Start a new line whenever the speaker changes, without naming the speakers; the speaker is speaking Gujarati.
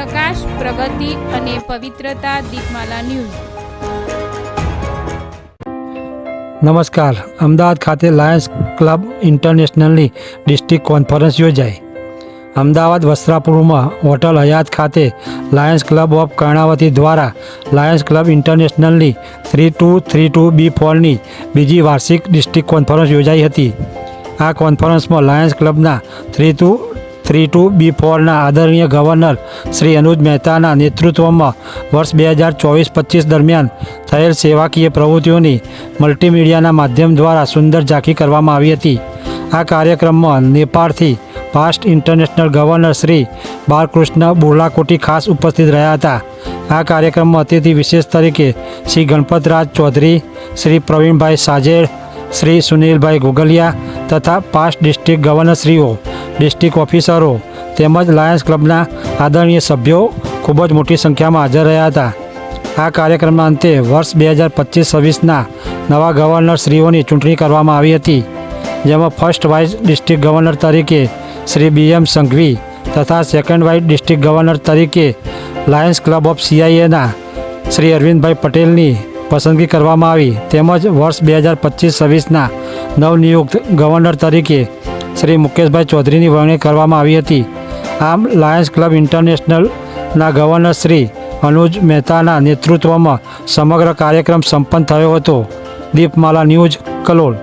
વિકાસ પ્રગતિ અને પવિત્રતા દીપમાલા ન્યૂઝ.
નમસ્કાર. અમદાવાદ ખાતે લાયન્સ ક્લબ ઇન્ટરનેશનલની ડિસ્ટ્રિક્ટ કોન્ફરન્સ યોજાઈ. અમદાવાદ વસ્ત્રાપુરમાં હોટલ હયાત ખાતે લાયન્સ ક્લબ ઓફ કર્ણાવતી દ્વારા Lions club ઇન્ટરનેશનલની three two three two B ફોરની બીજી વાર્ષિક ડિસ્ટ્રિક્ટ કોન્ફરન્સ યોજાઈ હતી. આ કોન્ફરન્સમાં Lions ક્લબના three two three two B ફોરના આદરણીય ગવર્નર શ્રી અનુજ મહેતાના નેતૃત્વમાં વર્ષ બે હજાર ચોવીસ પચીસ દરમિયાન થયેલ સેવાકીય પ્રવૃત્તિઓની મલ્ટીમીડિયાના માધ્યમ દ્વારા સુંદર ઝાંખી કરવામાં આવી હતી. આ કાર્યક્રમમાં નેપાળથી past international governor Shri Balkrishna Bolakoti ખાસ ઉપસ્થિત રહ્યા હતા. આ કાર્યક્રમમાં અતિથિ વિશેષ તરીકે શ્રી ગણપતરાજ ચૌધરી, શ્રી પ્રવીણભાઈ સાજેડ, શ્રી સુનિલભાઈ ગોગલિયા તથા પાસ્ટ ડિસ્ટ્રિક્ટ ગવર્નરશ્રીઓ ડિસ્ટ્રિક્ટ ઓફિસરો તેમજ લાયન્સ ક્લબના આદરણીય સભ્યો ખૂબ જ મોટી સંખ્યામાં હાજર રહ્યા હતા. આ કાર્યક્રમના અંતે વર્ષ બે હજાર પચીસ છવ્વીસના નવા ગવર્નરશ્રીઓની ચૂંટણી કરવામાં આવી હતી, જેમાં ફર્સ્ટ વાઇસ ડિસ્ટ્રિક્ટ ગવર્નર તરીકે શ્રી બી એમ સંઘવી તથા સેકન્ડ વાઇસ ડિસ્ટ્રિક્ટ ગવર્નર તરીકે લાયન્સ ક્લબ ઓફ સીઆઈએના શ્રી અરવિંદભાઈ પટેલની પસંદગી કરવામાં આવી. તેમજ વર્ષ બે હજાર પચીસ છવ્વીસના નવનિયુક્ત ગવર્નર તરીકે શ્રી મુકેશભાઈ ચૌધરીની વરણી કરવામાં આવી હતી. આમ, લાયન્સ ક્લબ ઇન્ટરનેશનલના ગવર્નર શ્રી અનુજ મહેતાના નેતૃત્વમાં સમગ્ર કાર્યક્રમ સંપન્ન થયો હતો. દીપમાલા ન્યૂઝ, કલોલ.